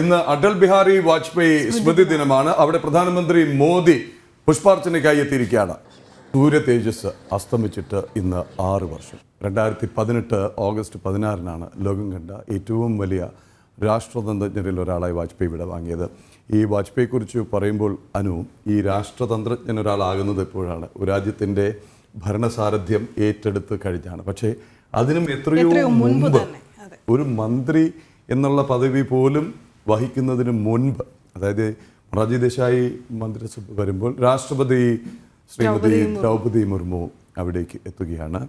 ഇന്ന് അടൽ ബിഹാരി വാജ്പേയി സ്മൃതി ദിനമാണ്. അവിടെ പ്രധാനമന്ത്രി മോദി പുഷ്പാർച്ചനയ്ക്കായി എത്തിയിരിക്കുകയാണ്. സൂര്യ തേജസ് അസ്തമിച്ചിട്ട് ഇന്ന് ആറ് വർഷം. രണ്ടായിരത്തി പതിനെട്ട് ഓഗസ്റ്റ് പതിനാറിനാണ് ലോകം കണ്ട ഏറ്റവും വലിയ രാഷ്ട്രതന്ത്രജ്ഞരിൽ ഒരാളായി വാജ്പേയി വിട വാങ്ങിയത്. ഈ വാജ്പേയിയെക്കുറിച്ച് പറയുമ്പോൾ അനു ഈ രാഷ്ട്രതന്ത്രജ്ഞൻ ഒരാളാകുന്നത് എപ്പോഴാണ്? ഒരു രാജ്യത്തിന്റെ ഭരണസാരഥ്യം ഏറ്റെടുത്ത് കഴിഞ്ഞാണ്. പക്ഷേ അതിനും എത്രയോ മുൻപ് മുമ്പ്. ഒരു മന്ത്രി എന്നുള്ള പദവി പോലും വഹിക്കുന്നതിന് മുൻപ് അതായത് മൊറാജി ദേശായി മന്ത്രിസഭ വരുമ്പോൾ രാഷ്ട്രപതി ശ്രീമതി ദ്രൗപദി മുർമു. അവിടേക്ക് എത്തുകയാണ്.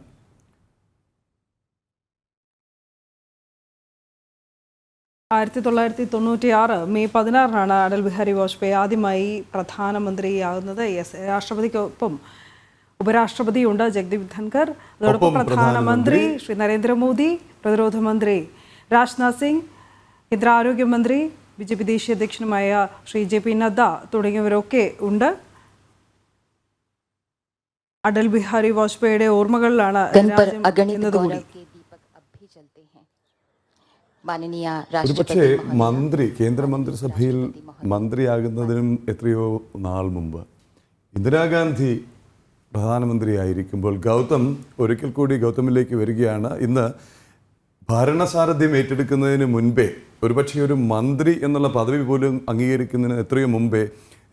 ആയിരത്തി തൊള്ളായിരത്തി തൊണ്ണൂറ്റി ആറ് മെയ് പതിനാറിനാണ് അടൽ ബിഹാരി വാജ്പേയി ആദ്യമായി പ്രധാനമന്ത്രിയാകുന്നത്. എസ് രാഷ്ട്രപതിക്കൊപ്പം ഉപരാഷ്ട്രപതിയുണ്ട് ജഗദീപ് ധൻകർ അതോടൊപ്പം പ്രധാനമന്ത്രി ശ്രീ നരേന്ദ്രമോദി പ്രതിരോധ മന്ത്രി രാജ്നാഥ് സിംഗ് കേന്ദ്ര ആരോഗ്യമന്ത്രി ബി ജെ പി ദേശീയ അധ്യക്ഷനുമായ ശ്രീ ജെ പി നദ്ദ തുടങ്ങിയവരൊക്കെ ഉണ്ട്. അടൽ ബിഹാരി വാജ്പേയിയുടെ ഓർമ്മകളിലാണ് ഒരുപക്ഷെ മന്ത്രി കേന്ദ്രമന്ത്രിസഭയിൽ മന്ത്രിയാകുന്നതിനും എത്രയോ നാൾ മുമ്പ് ഇന്ദിരാഗാന്ധി പ്രധാനമന്ത്രിയായിരിക്കുമ്പോൾ ഗൗതം ഒരിക്കൽ കൂടി ഗൗതമിലേക്ക് വരികയാണ്. ഇന്ന് ഭരണസാരഥ്യം ഏറ്റെടുക്കുന്നതിന് മുൻപേ ഒരുപക്ഷെ ഒരു മന്ത്രി എന്നുള്ള പദവി പോലും അംഗീകരിക്കുന്നതിന് എത്രയോ മുമ്പേ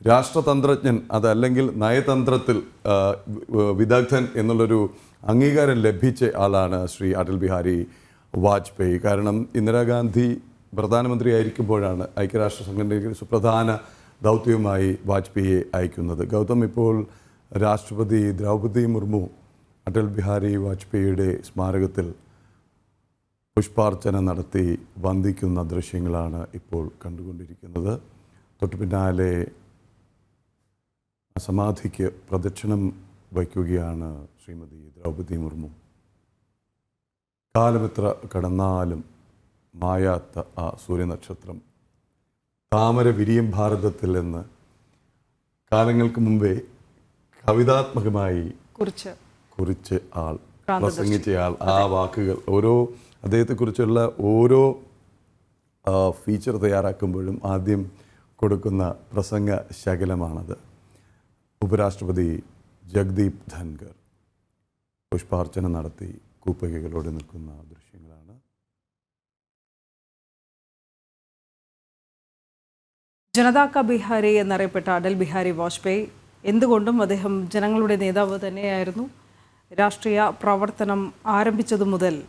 രാഷ്ട്രതന്ത്രജ്ഞൻ അതല്ലെങ്കിൽ നയതന്ത്രത്തിൽ വിദഗ്ധൻ എന്നുള്ളൊരു അംഗീകാരം ലഭിച്ച ആളാണ് ശ്രീ അടൽ ബിഹാരി വാജ്പേയി. കാരണം ഇന്ദിരാഗാന്ധി പ്രധാനമന്ത്രി ആയിരിക്കുമ്പോഴാണ് ഐക്യരാഷ്ട്ര സംഘടനയ്ക്ക് സുപ്രധാന ദൗത്യവുമായി വാജ്പേയിയെ അയക്കുന്നത്. ഗൗതം ഇപ്പോൾ രാഷ്ട്രപതി ദ്രൗപദി മുർമു അടൽ ബിഹാരി വാജ്പേയിയുടെ സ്മാരകത്തിൽ പുഷ്പാർച്ചന നടത്തി വന്ദിക്കുന്ന ദൃശ്യങ്ങളാണ് ഇപ്പോൾ കണ്ടുകൊണ്ടിരിക്കുന്നത്. തൊട്ടു പിന്നാലെ സമാധിക്ക് പ്രദക്ഷിണം വയ്ക്കുകയാണ് ശ്രീമതി ദ്രൗപദി മുർമു. കാലമെത്ര കടന്നാലും മായാത്ത ആ സൂര്യനക്ഷത്രം. താമര വിരിയും ഭാരതത്തിൽ എന്ന് കാലങ്ങൾക്ക് മുമ്പേ കവിതാത്മകമായി കുറിച്ച്. കുറിച്ച് ആൾ പ്രസംഗിച്ച ആൾ ആ വാക്കുകൾ ഓരോ അദ്ദേഹത്തെക്കുറിച്ചുള്ള ഓരോ ഫീച്ചർ തയ്യാറാക്കുമ്പോഴും ആദ്യം കൊടുക്കുന്ന പ്രസംഗ ശകലമാണത്. ഉപരാഷ്ട്രപതി ജഗ്ദീപ് ധൻഗർ പുഷ്പാർച്ചന നടത്തി കൂപ്പകകളോടെ നിൽക്കുന്ന ദൃശ്യങ്ങളാണ്. ജനതാ ക ബിഹാരി എന്നറിയപ്പെട്ട അടൽ ബിഹാരി വാജ്പേയി എന്തുകൊണ്ടും അദ്ദേഹം ജനങ്ങളുടെ നേതാവ് തന്നെയായിരുന്നു. രാഷ്ട്രീയ പ്രവർത്തനം ആരംഭിച്ചതു മുതൽ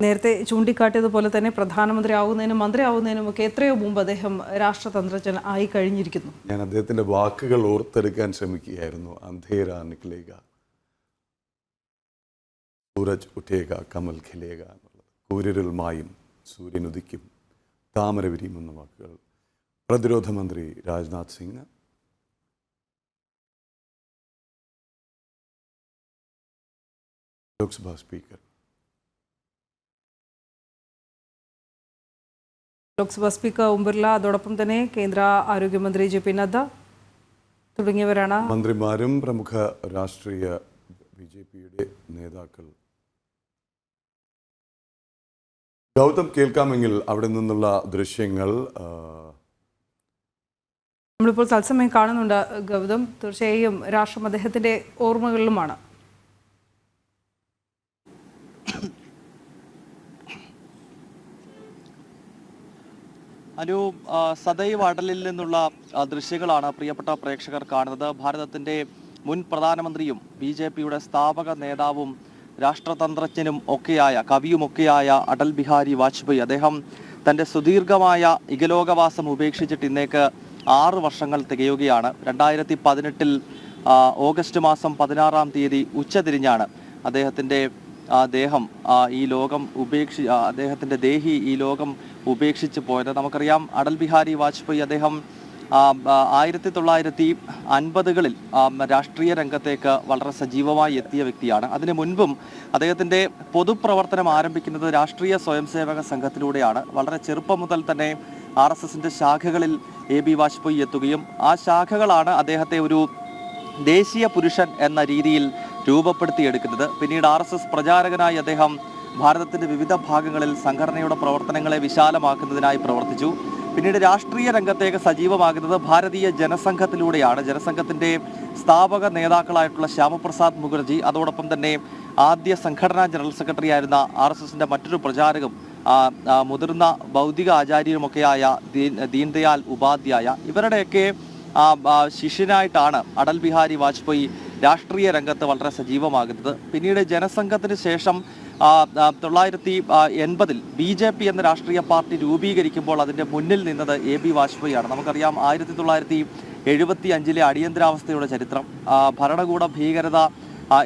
നേരത്തെ ചൂണ്ടിക്കാട്ടിയതുപോലെ തന്നെ പ്രധാനമന്ത്രി ആവുന്നതിനും മന്ത്രി ആവുന്നതിനും ഒക്കെ എത്രയോ മുമ്പ് അദ്ദേഹം രാഷ്ട്രതന്ത്രജ്ഞൻ ആയി കഴിഞ്ഞിരിക്കുന്നു. ഞാൻ അദ്ദേഹത്തിന്റെ വാക്കുകൾ ഓർത്തെടുക്കാൻ ശ്രമിക്കുകയായിരുന്നു. അന്ധേര നിക്ലേക സൂരജ് ഉഠേക കമൽ ഖിലേക എന്നുള്ളത്. സൂര്യൻ ഉദിക്കും താമര വാക്കുകൾ. പ്രതിരോധ മന്ത്രി രാജ്നാഥ് സിംഗ് ലോക്സഭാ സ്പീക്കർ. ലോക്സഭാ സ്പീക്കർ ഓം ബിർള അതോടൊപ്പം തന്നെ കേന്ദ്ര ആരോഗ്യമന്ത്രി ജെ പി നദ്ദ തുടങ്ങിയവരാണ്. മന്ത്രിമാരും പ്രമുഖ രാഷ്ട്രീയ ബി ജെ പിയുടെ നേതാക്കൾ. ഗൗതം കേൾക്കാമെങ്കിൽ അവിടെ നിന്നുള്ള ദൃശ്യങ്ങൾ നമ്മളിപ്പോൾ തത്സമയം കാണുന്നുണ്ട് ഗൗതം. തീർച്ചയായും രാഷ്ട്രം അദ്ദേഹത്തിന്റെ ഓർമ്മകളിലുമാണ്. അനു സദൈവ് അടലിൽ നിന്നുള്ള ദൃശ്യങ്ങളാണ് പ്രിയപ്പെട്ട പ്രേക്ഷകർ കാണുന്നത്. ഭാരതത്തിന്റെ മുൻ പ്രധാനമന്ത്രിയും ബി ജെ പിയുടെ സ്ഥാപക നേതാവും രാഷ്ട്രതന്ത്രജ്ഞനും ഒക്കെയായ കവിയുമൊക്കെയായ അടൽ ബിഹാരി വാജ്പേയി. അദ്ദേഹം തന്റെ സുദീർഘമായ ഇകലോകവാസം ഉപേക്ഷിച്ചിട്ട് ഇന്നേക്ക് ആറ് വർഷങ്ങൾ തികയുകയാണ്. രണ്ടായിരത്തി പതിനെട്ടിൽ ഓഗസ്റ്റ് മാസം പതിനാറാം തീയതി ഉച്ചതിരിഞ്ഞാണ് അദ്ദേഹത്തിന്റെ ആ, ദേഹം ഈ ലോകം ഉപേക്ഷി അദ്ദേഹത്തിന്റെ ദേഹി ഈ ലോകം ഉപേക്ഷിച്ച് പോയത്. നമുക്കറിയാം അടൽ ബിഹാരി വാജ്പേയി അദ്ദേഹം ആയിരത്തി തൊള്ളായിരത്തി അൻപതുകളിൽ രാഷ്ട്രീയ രംഗത്തേക്ക് വളരെ സജീവമായി എത്തിയ വ്യക്തിയാണ്. അതിനു മുൻപും അദ്ദേഹത്തിന്റെ പൊതുപ്രവർത്തനം ആരംഭിക്കുന്നത് രാഷ്ട്രീയ സ്വയംസേവക സംഘത്തിലൂടെയാണ്. വളരെ ചെറുപ്പം മുതൽ തന്നെ ആർ എസ് എസിന്റെ ശാഖകളിൽ എ ബി വാജ്പേയി എത്തുകയും ആ ശാഖകളാണ് അദ്ദേഹത്തെ ഒരു ദേശീയ പുരുഷൻ എന്ന രീതിയിൽ രൂപപ്പെടുത്തിയെടുക്കുന്നത്. പിന്നീട് ആർ എസ് എസ് പ്രചാരകനായി അദ്ദേഹം ഭാരതത്തിന്റെ വിവിധ ഭാഗങ്ങളിൽ സംഘടനയുടെ പ്രവർത്തനങ്ങളെ വിശാലമാക്കുന്നതിനായി പ്രവർത്തിച്ചു. പിന്നീട് രാഷ്ട്രീയ രംഗത്തേക്ക് സജീവമാകുന്നത് ഭാരതീയ ജനസംഘത്തിലൂടെയാണ്. ജനസംഘത്തിന്റെ സ്ഥാപക നേതാക്കളായിട്ടുള്ള ശ്യാമപ്രസാദ് മുഖർജി അതോടൊപ്പം തന്നെ ആദ്യ സംഘടനാ ജനറൽ സെക്രട്ടറി ആയിരുന്ന ആർ എസ് എസിന്റെ മറ്റൊരു പ്രചാരകം മുതിർന്ന ഭൗതിക ആചാര്യനുമൊക്കെയായ ദീൻ ദീൻദയാൽ ഉപാധ്യായ. ഇവരുടെയൊക്കെ ശിഷ്യനായിട്ടാണ് അടൽ ബിഹാരി വാജ്പേയി രാഷ്ട്രീയ രംഗത്ത് വളരെ സജീവമാകുന്നത്. പിന്നീട് ജനസംഘത്തിന് ശേഷം തൊള്ളായിരത്തി എൺപതിൽ ബി ജെ പി എന്ന രാഷ്ട്രീയ പാർട്ടി രൂപീകരിക്കുമ്പോൾ അതിന്റെ മുന്നിൽ നിന്നത് എ ബി വാജ്പേയിയാണ്. നമുക്കറിയാം ആയിരത്തി തൊള്ളായിരത്തി എഴുപത്തി അഞ്ചിലെ അടിയന്തരാവസ്ഥയുടെ ചരിത്രം ഭരണകൂട ഭീകരത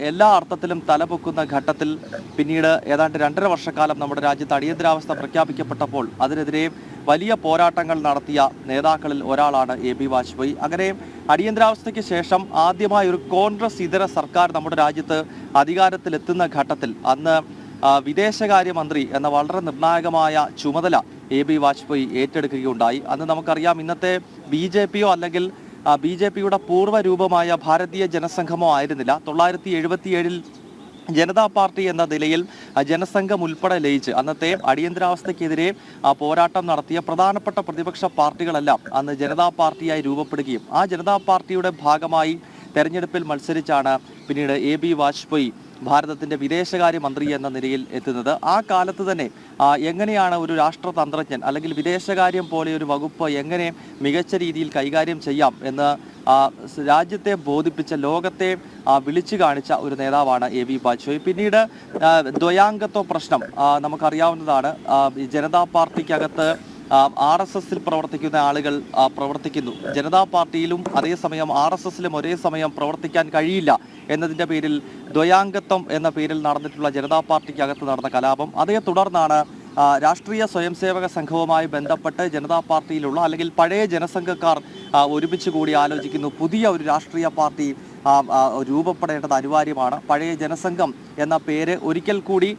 എല്ലാ അർത്ഥത്തിലും തലപൊക്കുന്ന ഘട്ടത്തിൽ പിന്നീട് ഏതാണ്ട് രണ്ടര വർഷക്കാലം നമ്മുടെ രാജ്യത്ത് അടിയന്തരാവസ്ഥ പ്രഖ്യാപിക്കപ്പെട്ടപ്പോൾ അതിനെതിരെ വലിയ പോരാട്ടങ്ങൾ നടത്തിയ നേതാക്കളിൽ ഒരാളാണ് എ ബി വാജ്പേയി. അങ്ങനെ അടിയന്തരാവസ്ഥയ്ക്ക് ശേഷം ആദ്യമായി ഒരു കോൺഗ്രസ് ഇതര സർക്കാർ നമ്മുടെ രാജ്യത്ത് അധികാരത്തിലെത്തുന്ന ഘട്ടത്തിൽ അന്ന് വിദേശകാര്യമന്ത്രി എന്ന വളരെ നിർണായകമായ ചുമതല എ ബി വാജ്പേയി ഏറ്റെടുക്കുകയുണ്ടായി. അന്ന് നമുക്കറിയാം ഇന്നത്തെ ബി ജെ പിയോ അല്ലെങ്കിൽ ബി ജെ പിയുടെ പൂർവരൂപമായ ഭാരതീയ ജനസംഘമോ ആയിരുന്നില്ല. തൊള്ളായിരത്തി എഴുപത്തിയേഴിൽ ജനതാ പാർട്ടി എന്ന നിലയിൽ ജനസംഘം ഉൾപ്പെടെ ലയിച്ച് അന്നത്തെ അടിയന്തരാവസ്ഥയ്ക്കെതിരെ പോരാട്ടം നടത്തിയ പ്രധാനപ്പെട്ട പ്രതിപക്ഷ പാർട്ടികളെല്ലാം അന്ന് ജനതാ പാർട്ടിയായി രൂപപ്പെടുകയും ആ ജനതാ പാർട്ടിയുടെ ഭാഗമായി തെരഞ്ഞെടുപ്പിൽ മത്സരിച്ചാണ് പിന്നീട് എ ബി വാജ്പേയി ഭാരതത്തിന്റെ വിദേശകാര്യ മന്ത്രി എന്ന നിലയിൽ എത്തുന്നത്. ആ കാലത്ത് തന്നെ എങ്ങനെയാണ് ഒരു രാഷ്ട്രതന്ത്രജ്ഞൻ അല്ലെങ്കിൽ വിദേശകാര്യം പോലെ ഒരു വകുപ്പ് എങ്ങനെ മികച്ച രീതിയിൽ കൈകാര്യം ചെയ്യാം എന്ന് രാജ്യത്തെ ബോധിപ്പിച്ച ലോകത്തെ വിളിച്ചു കാണിച്ച ഒരു നേതാവാണ് എ വി വാജ്പേയി പിന്നീട് ദ്വയാംഗത്വ പ്രശ്നം നമുക്കറിയാവുന്നതാണ്. ജനതാ പാർട്ടിക്കകത്ത് ആർ എസ് എസിൽ പ്രവർത്തിക്കുന്ന ആളുകൾ പ്രവർത്തിക്കുന്നു. ജനതാ പാർട്ടിയിലും അതേസമയം ആർ എസ് എസിലും ഒരേ സമയം പ്രവർത്തിക്കാൻ കഴിയില്ല എന്നതിന്റെ പേരിൽ ദ്വയാംഗത്വം എന്ന പേരിൽ നടന്നിട്ടുള്ള ജനതാ പാർട്ടിക്കകത്ത് നടന്ന കലാപം. അതേ തുടർന്നാണ് രാഷ്ട്രീയ സ്വയംസേവക സംഘവുമായി ബന്ധപ്പെട്ട് ജനതാ പാർട്ടിയിലുള്ള അല്ലെങ്കിൽ പഴയ ജനസംഘക്കാർ ഒരുമിച്ച് കൂടി ആലോചിക്കുന്നു. പുതിയ ഒരു രാഷ്ട്രീയ പാർട്ടി രൂപപ്പെടേണ്ടത് അനിവാര്യമാണ്. പഴയ ജനസംഘം എന്ന പേര് ഒരിക്കൽ കൂടി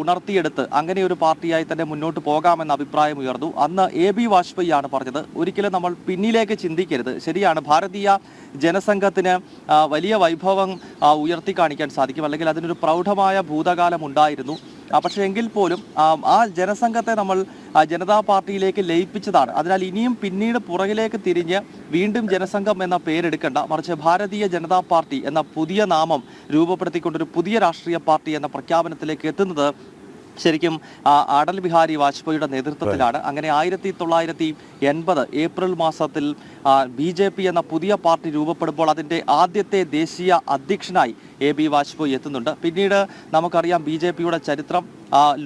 ഉണർത്തിയെടുത്ത് അങ്ങനെ ഒരു പാർട്ടിയായി തന്നെ മുന്നോട്ട് പോകാമെന്ന അഭിപ്രായം ഉയർന്നു. അന്ന് എ ബി വാജ്പേയി ആണ് പറഞ്ഞത്. ഒരിക്കലും നമ്മൾ പിന്നിലേക്ക് ചിന്തിക്കരുത്. ശരിയാണ് ഭാരതീയ ജനസംഘത്തിന് വലിയ വൈഭവം ഉയർത്തി കാണിക്കാൻ സാധിക്കും. അല്ലെങ്കിൽ അതിനൊരു പ്രൗഢമായ ഭൂതകാലം ഉണ്ടായിരുന്നു. പക്ഷേ എങ്കിൽ പോലും ആ, ജനസംഘത്തെ നമ്മൾ ജനതാ പാർട്ടിയിലേക്ക് ലയിപ്പിച്ചതാണ്. അതിനാൽ ഇനിയും പിന്നീട് പുറകിലേക്ക് തിരിഞ്ഞ് വീണ്ടും ജനസംഘം എന്ന പേരെടുക്കേണ്ട. മറിച്ച് ഭാരതീയ ജനതാ പാർട്ടി എന്ന പുതിയ നാമം രൂപപ്പെടുത്തിക്കൊണ്ടൊരു പുതിയ രാഷ്ട്രീയ പാർട്ടി എന്ന പ്രഖ്യാപനത്തിലേക്ക് എത്തുന്നത് ശരിക്കും അടൽ ബിഹാരി വാജ്പേയിയുടെ നേതൃത്വത്തിലാണ്. അങ്ങനെ ആയിരത്തി തൊള്ളായിരത്തി എൺപത് ഏപ്രിൽ മാസത്തിൽ ബി ജെ പി എന്ന പുതിയ പാർട്ടി രൂപപ്പെടുമ്പോൾ അതിന്റെ ആദ്യത്തെ ദേശീയ അധ്യക്ഷനായി എ ബി വാജ്പേയി എത്തുന്നുണ്ട്. പിന്നീട് നമുക്കറിയാം ബി ജെ പിയുടെ ചരിത്രം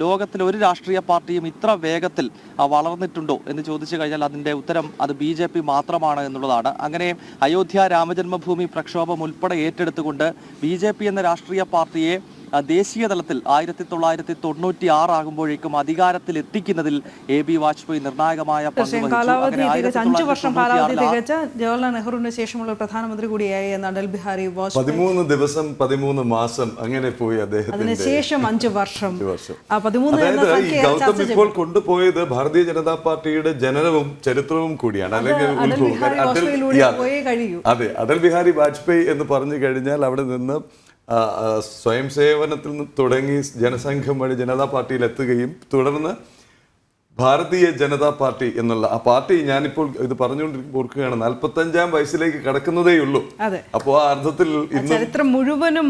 ലോകത്തിലെ ഒരു രാഷ്ട്രീയ പാർട്ടിയും ഇത്ര വേഗത്തിൽ വളർന്നിട്ടുണ്ടോ എന്ന് ചോദിച്ചു കഴിഞ്ഞാൽ അതിന്റെ ഉത്തരം അത് ബി ജെ പി മാത്രമാണ് എന്നുള്ളതാണ്. അങ്ങനെ അയോധ്യ രാമജന്മഭൂമി പ്രക്ഷോഭം ഉൾപ്പെടെ ഏറ്റെടുത്തുകൊണ്ട് ബി ജെ പി എന്ന രാഷ്ട്രീയ പാർട്ടിയെ ദേശീയ തലത്തിൽ ആയിരത്തി തൊള്ളായിരത്തി തൊണ്ണൂറ്റി ആറാകുമ്പോഴേക്കും അധികാരത്തിൽ എത്തിക്കുന്നതിൽ എ ബി വാജ്പേയി നിർണായകമായ അഞ്ചു വർഷം കാലാവധി തികച്ച ജവഹർലാൽ നെഹ്റുവിന് ശേഷമുള്ള പ്രധാനമന്ത്രി കൂടിയായി എന്ന അടൽ ബിഹാരി വാജ്പേയി. പതിമൂന്ന് ദിവസം പതിമൂന്ന് മാസം അങ്ങനെ പോയി അദ്ദേഹത്തിന്റെ അതിനുശേഷം അഞ്ചു വർഷം. അതായത് ഗൗതം ഇപ്പോൾ കൊണ്ടുപോയത് ഭാരതീയ ജനതാ പാർട്ടിയുടെ ജനനവും ചരിത്രവും കൂടിയാണ്. അല്ലെങ്കിൽ അടൽ. അതെ അടൽ ബിഹാരി വാജ്പേയി എന്ന് പറഞ്ഞു കഴിഞ്ഞാൽ അവിടെ നിന്ന് സ്വയം സേവനത്തിൽ നിന്ന് തുടങ്ങി ജനസംഘം വഴി ജനതാ പാർട്ടിയിൽ എത്തുകയും തുടർന്ന് ഭാരതീയ ജനതാ പാർട്ടി എന്നുള്ള ആ പാർട്ടി ഞാനിപ്പോൾ ഇത് പറഞ്ഞുകൊണ്ടിരിക്കുമ്പോൾ ഓർക്കുകയാണ് നാൽപ്പത്തഞ്ചാം വയസ്സിലേക്ക് കടക്കുന്നതേ ഉള്ളൂ അപ്പോ അപ്പോൾ ആ അർത്ഥത്തിൽ ചരിത്രം മുഴുവനും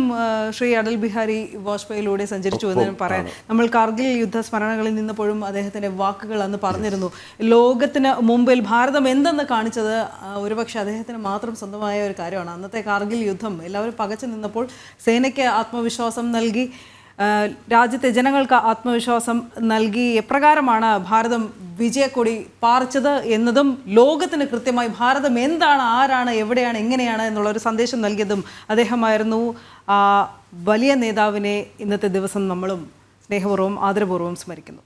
ശ്രീ അടൽ ബിഹാരി വാജ്പേയിലൂടെ സഞ്ചരിച്ചു എന്ന് പറയാം നമ്മൾ കാർഗിൽ യുദ്ധ സ്മരണകളിൽ നിന്നപ്പോഴും അദ്ദേഹത്തിന്റെ വാക്കുകൾ അന്ന് പറഞ്ഞിരുന്നു. ലോകത്തിന് മുമ്പിൽ ഭാരതം എന്തെന്ന് കാണിച്ചത് ഒരുപക്ഷെ അദ്ദേഹത്തിന് മാത്രം സ്വന്തമായ ഒരു കാര്യമാണ്. അന്നത്തെ കാർഗിൽ യുദ്ധം എല്ലാവരും പകച്ചു നിന്നപ്പോൾ സേനയ്ക്ക് ആത്മവിശ്വാസം നൽകി രാജ്യത്തെ ജനങ്ങൾക്ക് ആത്മവിശ്വാസം നൽകി എപ്രകാരമാണ് ഭാരതം വിജയക്കൊടി പാർച്ചത് എന്നതും ലോകത്തിന് കൃത്യമായി ഭാരതം എന്താണ് ആരാണ് എവിടെയാണ് എങ്ങനെയാണ് എന്നുള്ള ഒരു സന്ദേശം നൽകിയതും അദ്ദേഹമായിരുന്നു. ആ വലിയ നേതാവിനെ ഇന്നത്തെ ദിവസം നമ്മളും സ്നേഹപൂർവം ആദരപൂർവം സ്മരിക്കുന്നു.